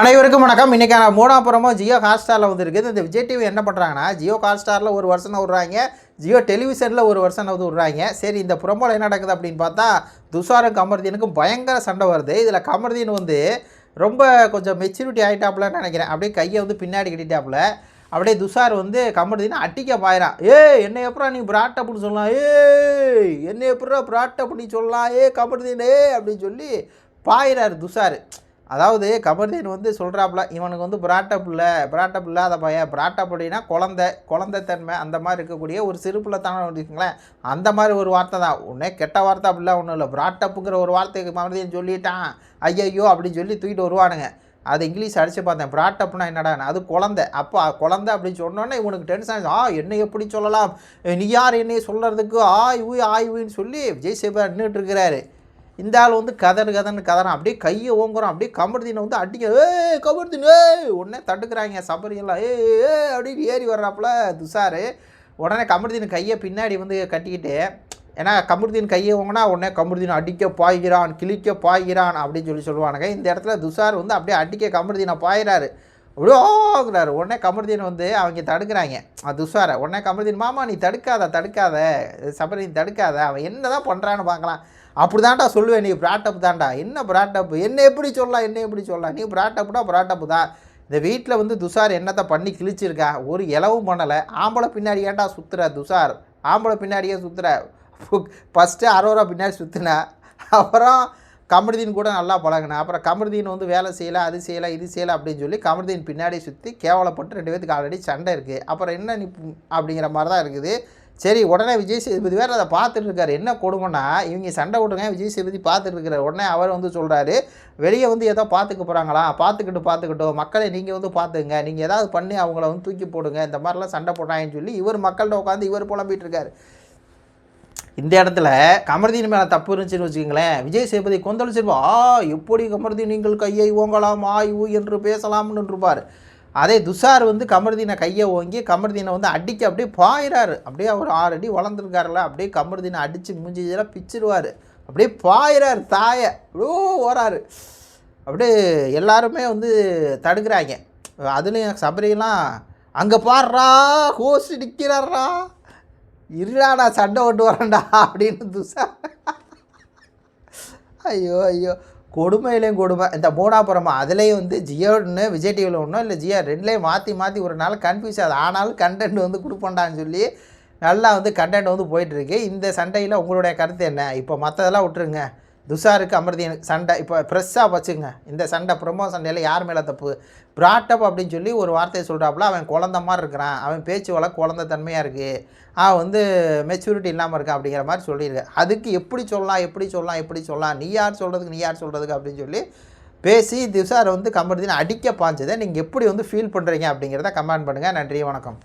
அனைவருக்கும் வணக்கம். இன்றைக்கான மூணாப்புறமும் ஜியோ ஹாட்ஸ்டாரில் வந்து இருக்குது இந்த விஜய் டிவி என்ன பண்ணுறாங்கன்னா ஜியோ ஹாட்ஸ்டாரில் ஒரு வருஷம் விட்றாங்க. ஜியோ டெலிவிஷனில் ஒரு வருஷம் வந்து விட்றாங்க. சரி இந்த ப்ரொமோவில் என்ன நடக்குது அப்படின்னு பார்த்தா துஷாரும் கமர்தீனுக்கும் பயங்கர சண்டை வருது. இதில் கமர்தீன் வந்து ரொம்ப கொஞ்சம் மெச்சூரிட்டி ஆகிட்டாப்புலன்னு நினைக்கிறேன். அப்படியே கையை வந்து பின்னாடி கட்டிட்டாப்புல. அப்படியே துஷார் வந்து கமர்தீன் அட்டிக்க பாயிறான். ஏய் என்னை எப்படா நீ பிராட்டப்னு சொல்லலாம்? ஏய் என்னை எப்படா பிராட் அப்படின்னு சொல்லலாம்? ஏ கமர்தீன் ஏ அப்படின்னு சொல்லி பாயிறாரு துஷார். அதாவது கபர்தீன் வந்து சொல்கிறாப்புல இவனுக்கு வந்து பிராட்டப் இல்லை பிராட்டப் இல்லாத பையன். பிராட்டப் அப்படின்னா குழந்தை குழந்தைத்தன்மை அந்த மாதிரி இருக்கக்கூடிய ஒரு சிறுப்பில் தானே இருக்குங்களேன் அந்த மாதிரி ஒரு வார்த்தை தான். உடனே கெட்ட வார்த்தை அப்படிலாம் ஒன்றும் இல்லை. பிராட்டப்புங்கிற ஒரு வார்த்தைக்கு கபர்தீன் சொல்லிட்டான். ஐயையோ அப்படின்னு சொல்லி தூக்கிட்டு வருவானுங்க. அது இங்கிலீஷ் அடித்து பார்த்தேன். பிராட்டப்னா என்னடா அது குழந்தை. அப்போ குழந்தை அப்படின்னு சொன்னோன்னே இவனுக்கு டென்ஷன் ஆ என்னை எப்படி சொல்லலாம்? நீ யார் என்னை சொல்கிறதுக்கு ஆய் ஊய் ஆய் ஊயின்னு சொல்லி விஜய் சேபர் நின்றுட்டு இருக்கிறாரு. இந்த ஆள் வந்து கதறு கதன்னு கதறான் அப்படியே கையை ஓங்குறான் அப்படியே கமர்தீனை வந்து அடிக்க ஏ கமர்தீன் ஏ உடனே தட்டுக்கிறாங்க சபரியெல்லாம் ஏ ஏ அப்படின்னு ஏறி வர்றாப்புல துஷாரு. உடனே கமர்தீன் கையை பின்னாடி வந்து கட்டிக்கிட்டு ஏன்னா கமருதீன் கையை ஓங்கினா உடனே கமருதீன் அடிக்க பாய்கிறான் கிழிக்க பாய்கிறான் அப்படின்னு சொல்லி சொல்லுவானுங்க. இந்த இடத்துல துஷார் வந்து அப்படியே அடிக்க கமருதீனை பாயிறாரு. அப்படியே ஓங்குறாரு உடனே கமருதீன் வந்து அவங்க தடுக்கிறாங்க. துஷாரை உடனே கமருதீன் மாமா நீ தடுக்காத தடுக்காத. சபரி நீ தடுக்காத. அவன் என்ன தான் பண்ணுறான்னு பார்க்கலாம். அப்படி தான்டா சொல்லுவேன். நீ ப்ராட்டப் தான்டா. என்ன ப்ராட்டப் என்ன எப்படி சொல்லலாம்? என்ன எப்படி சொல்லலாம்? நீ பிராட்டப்னா பிராட்டப் தான். இந்த வீட்டில் வந்து துஷார் என்னத்தை பண்ணி கிழிச்சிருக்கா? ஒரு இலவும் பண்ணலை. ஆம்பளை பின்னாடி ஏன்டா சுற்றுற துஷார் ஆம்பளை பின்னாடியே சுற்றுற ஃபஸ்ட்டு அரோரா பின்னாடி சுற்றுன அப்புறம் கமருதீன் கூட நல்லா பழகினேன். அப்புறம் கமருதீன் வந்து வேலை செய்யலை அது செய்யலை இது செய்யலை அப்படின்னு சொல்லி கமருதீன் பின்னாடி சுற்றி கேவலப்பட்டு ரெண்டு பேத்துக்கு ஆல்ரெடி சண்டை இருக்குது அப்புறம் என்ன நீ அப்படிங்கிற மாதிரி தான் இருக்குது. சரி உடனே விஜய் சேதுபதி வேறு அதை பார்த்துட்டு இருக்காரு. என்ன கொடுமைன்னா இவங்க சண்டை விடுங்க விஜய் சேதுபதி பார்த்துட்டு இருக்காரு. உடனே அவர் வந்து சொல்கிறாரு வெளியே வந்து ஏதோ பார்த்துக்க போகிறாங்களா பார்த்துக்கிட்டு பார்த்துக்கிட்டோம் மக்களை நீங்கள் வந்து பார்த்துங்க. நீங்கள் ஏதாவது பண்ணி அவங்கள வந்து தூக்கி போடுங்க. இந்த மாதிரிலாம் சண்டை போட்டாங்கன்னு சொல்லி இவர் மக்கள்கிட்ட உட்காந்து இவர் புலம்பிகிட்டு இருக்காரு. இந்த இடத்துல கமர்தீன் மேலே தப்பு இருந்துச்சுன்னு வச்சுக்கோங்களேன். விஜய் சேபதி கொந்தளிச்சிருப்பா ஆ எப்படி கமர்தீன் நீங்கள் கையை ஓங்கலாம் ஆய்வு என்று பேசலாம்னு இருப்பார் அதே துஷார் வந்து கமர்தீனை கையை ஓங்கி கமர்தீனை வந்து அடிக்க அப்படியே பாயிறாரு. அப்படியே அவர் ஆறு அடி வளர்ந்துருக்காருல அப்படியே கமர்தீனை அடித்து மூஞ்சிதெல்லாம் பிச்சிருவார். அப்படியே பாயிறாரு தாயை. அப்படியோ ஓராரு. அப்படியே எல்லாருமே வந்து தடுக்கிறாங்க. அதுலேயும் சபரியெல்லாம் அங்கே பாடுறா ஹோஸ்ட் நிற்கிறாரா இருடா நான் சண்டை ஓட்டு வரேன்டா அப்படின்னு துஷா ஐயோ ஐயோ. கொடுமையிலையும் கொடுமை. இந்த மூணாப்புறமா அதுலேயும் வந்து ஜியோ ஒன்று விஜய் டிவியில் ஒன்றும் இல்லை ஜியோ ரெண்டுலேயும் மாற்றி மாற்றி ஒரு நாள் கன்ஃபியூஸ் ஆகுது ஆனாலும் கண்டென்ட் வந்து கொடுப்போண்டான்னு சொல்லி நல்லா வந்து கண்டென்ட் வந்து போயிட்டுருக்கு இந்த சண்டையில் உங்களுடைய கருத்து என்ன? இப்போ மற்றதெல்லாம் விட்டுருங்க. துஷாருக்கு அமிர்தி சண்டை. இப்போ ஃப்ரெஷ்ஷாக வச்சுங்க. இந்த சண்டை ப்ரொமோ சண்டையில் யார் மேலே தப்பு? பிராட்டப் அப்படின்னு சொல்லி ஒரு வார்த்தையை சொல்கிறாப்புல அவன் குழந்த மாதிரி இருக்கிறான். அவன் பேச்சு வள குழந்த தன்மையாக இருக்குது அவன் வந்து மெச்சூரிட்டி இல்லாமல் இருக்கான் அப்படிங்கிற மாதிரி சொல்லியிருக்கேன் அதுக்கு எப்படி சொல்லலாம் எப்படி சொல்லலாம் எப்படி சொல்லலாம்? நீ யார் சொல்கிறதுக்கு நீ யார் சொல்கிறதுக்கு அப்படின்னு சொல்லி பேசி துஷாரை வந்து கமர்தீன் அடிக்க பாஞ்சதை நீங்கள் எப்படி வந்து ஃபீல் பண்ணுறீங்க அப்படிங்கிறத கமெண்ட் பண்ணுங்கள் நன்றி வணக்கம்.